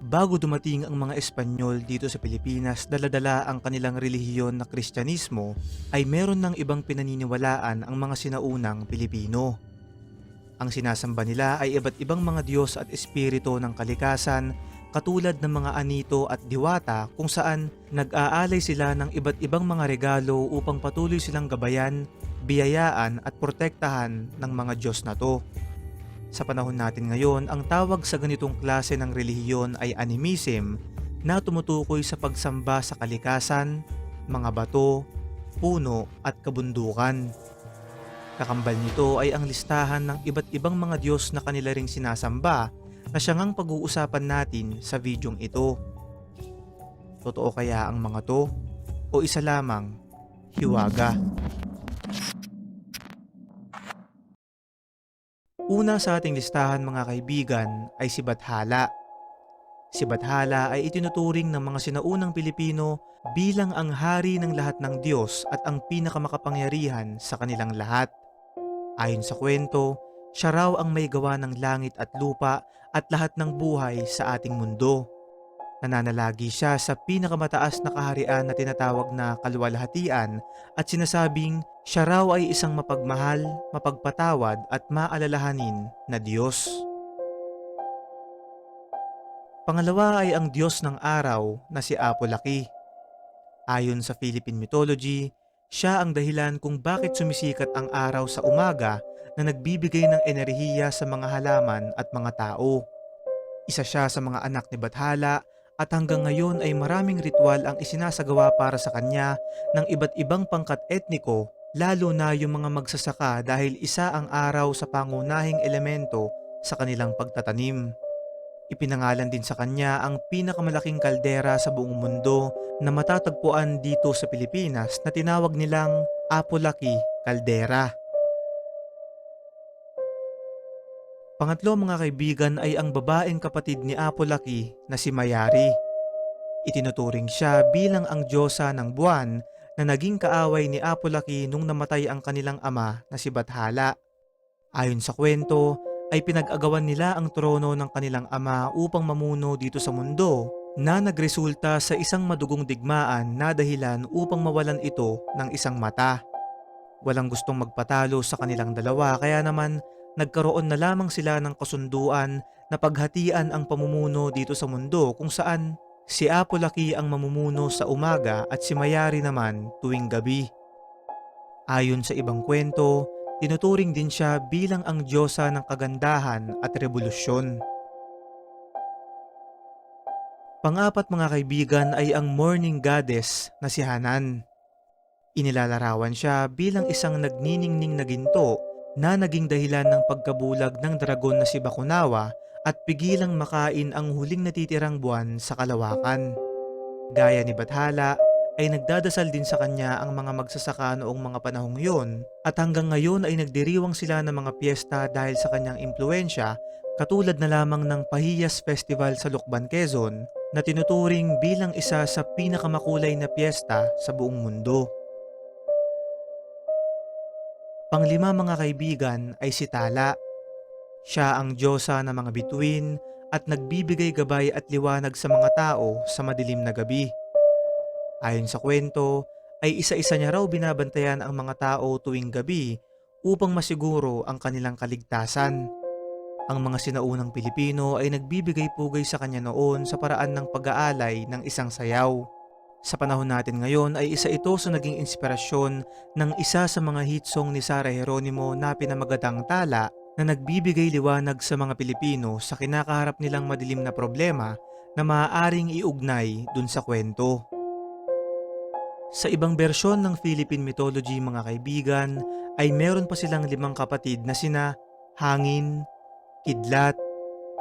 Bago dumating ang mga Espanyol dito sa Pilipinas, daladala ang kanilang relihiyon na Kristyanismo, ay meron ng ibang pinaniniwalaan ang mga sinaunang Pilipino. Ang sinasamba nila ay iba't ibang mga Diyos at Espiritu ng kalikasan katulad ng mga anito at diwata kung saan nag-aalay sila ng iba't ibang mga regalo upang patuloy silang gabayan, biyayaan at protektahan ng mga Diyos na to. Sa panahon natin ngayon, ang tawag sa ganitong klase ng relihiyon ay animism na tumutukoy sa pagsamba sa kalikasan, mga bato, puno at kabundukan. Kakambal nito ay ang listahan ng iba't ibang mga Diyos na kanila ring sinasamba na siya ngang pag-uusapan natin sa videong ito. Totoo kaya ang mga to o isa lamang hiwaga? Una sa ating listahan mga kaibigan ay si Bathala. Si Bathala ay itinuturing ng mga sinaunang Pilipino bilang ang hari ng lahat ng Diyos at ang pinakamakapangyarihan sa kanilang lahat. Ayon sa kwento, siya raw ang may gawa ng langit at lupa at lahat ng buhay sa ating mundo. Nananalagi siya sa pinakamataas na kaharian na tinatawag na kaluwalhatian at sinasabing siya raw ay isang mapagmahal, mapagpatawad at maalalahanin na Diyos. Pangalawa ay ang Diyos ng araw na si Apo-Laki. Ayon sa Philippine mythology, siya ang dahilan kung bakit sumisikat ang araw sa umaga na nagbibigay ng enerhiya sa mga halaman at mga tao. Isa siya sa mga anak ni Bathala at hanggang ngayon ay maraming ritual ang isinasagawa para sa kanya ng iba't ibang pangkat etniko lalo na yung mga magsasaka dahil isa ang araw sa pangunahing elemento sa kanilang pagtatanim. Ipinangalan din sa kanya ang pinakamalaking kaldera sa buong mundo na matatagpuan dito sa Pilipinas na tinawag nilang Apolaki Caldera. Pangatlo mga kaibigan ay ang babaeng kapatid ni Apolaki na si Mayari. Itinuturing siya bilang ang diyosa ng buwan na naging kaaway ni Apolaki nung namatay ang kanilang ama na si Bathala. Ayon sa kwento, ay pinag-agawan nila ang trono ng kanilang ama upang mamuno dito sa mundo na nagresulta sa isang madugong digmaan na dahilan upang mawalan ito ng isang mata. Walang gustong magpatalo sa kanilang dalawa kaya naman nagkaroon na lamang sila ng kasunduan na paghatian ang pamumuno dito sa mundo kung saan si Apolaki ang mamumuno sa umaga at si Mayari naman tuwing gabi. Ayon sa ibang kwento, tinuturing din siya bilang ang diyosa ng kagandahan at revolusyon. Pangapat mga kaibigan ay ang morning goddess na si Hanan. Inilalarawan siya bilang isang nagniningning na ginto na naging dahilan ng pagkabulag ng dragon na si Bakunawa at pigilang makain ang huling natitirang buwan sa kalawakan. Gaya ni Bathala, ay nagdadasal din sa kanya ang mga magsasaka noong mga panahong yun at hanggang ngayon ay nagdiriwang sila ng mga piyesta dahil sa kanyang impluensya katulad na lamang ng Pahiyas Festival sa Lukban, Quezon na tinuturing bilang isa sa pinakamakulay na piyesta sa buong mundo. Panglima mga kaibigan ay si Tala. Siya ang diyosa ng mga bituin at nagbibigay gabay at liwanag sa mga tao sa madilim na gabi. Ayon sa kwento, ay isa-isa niya raw binabantayan ang mga tao tuwing gabi upang masiguro ang kanilang kaligtasan. Ang mga sinaunang Pilipino ay nagbibigay pugay sa kanya noon sa paraan ng pag-aalay ng isang sayaw. Sa panahon natin ngayon ay isa ito sa naging inspirasyon ng isa sa mga hit song ni Sara Geronimo na pinamagatang tala na nagbibigay liwanag sa mga Pilipino sa kinakaharap nilang madilim na problema na maaaring iugnay dun sa kwento. Sa ibang bersyon ng Philippine mythology mga kaibigan ay meron pa silang limang kapatid na sina Hangin, Kidlat,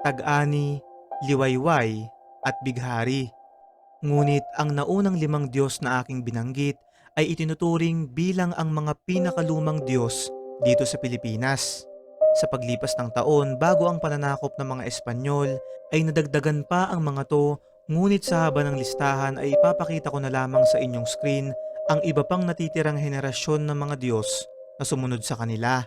Tag-ani, Liwayway at Bighari. Ngunit ang naunang limang Diyos na aking binanggit ay itinuturing bilang ang mga pinakalumang Diyos dito sa Pilipinas. Sa paglipas ng taon bago ang pananakop ng mga Espanyol ay nadagdagan pa ang mga to ngunit sa haba ng listahan ay ipapakita ko na lamang sa inyong screen ang iba pang natitirang henerasyon ng mga Diyos na sumunod sa kanila.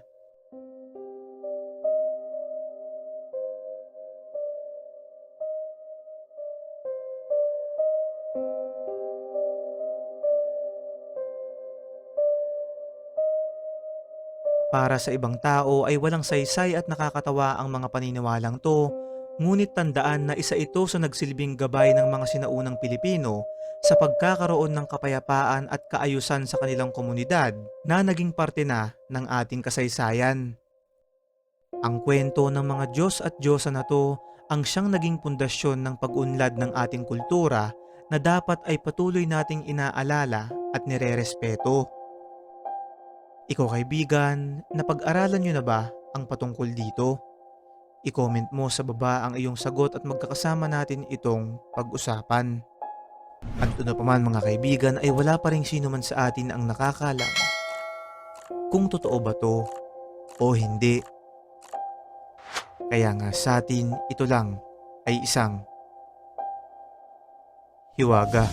Para sa ibang tao ay walang saysay at nakakatawa ang mga paniniwalang to, ngunit tandaan na isa ito sa nagsilbing gabay ng mga sinaunang Pilipino sa pagkakaroon ng kapayapaan at kaayusan sa kanilang komunidad na naging parte na ng ating kasaysayan. Ang kwento ng mga Diyos at Diyosa na to ang siyang naging pundasyon ng pag-unlad ng ating kultura na dapat ay patuloy nating inaalala at nirerespeto. Ikaw kaibigan, napag-aralan nyo na ba ang patungkol dito? I-comment mo sa baba ang iyong sagot at magkakasama natin itong pag-usapan. At ito pa man mga kaibigan ay wala pa rin sino man sa atin ang nakakalam kung totoo ba to o hindi. Kaya nga sa atin ito lang ay isang hiwaga.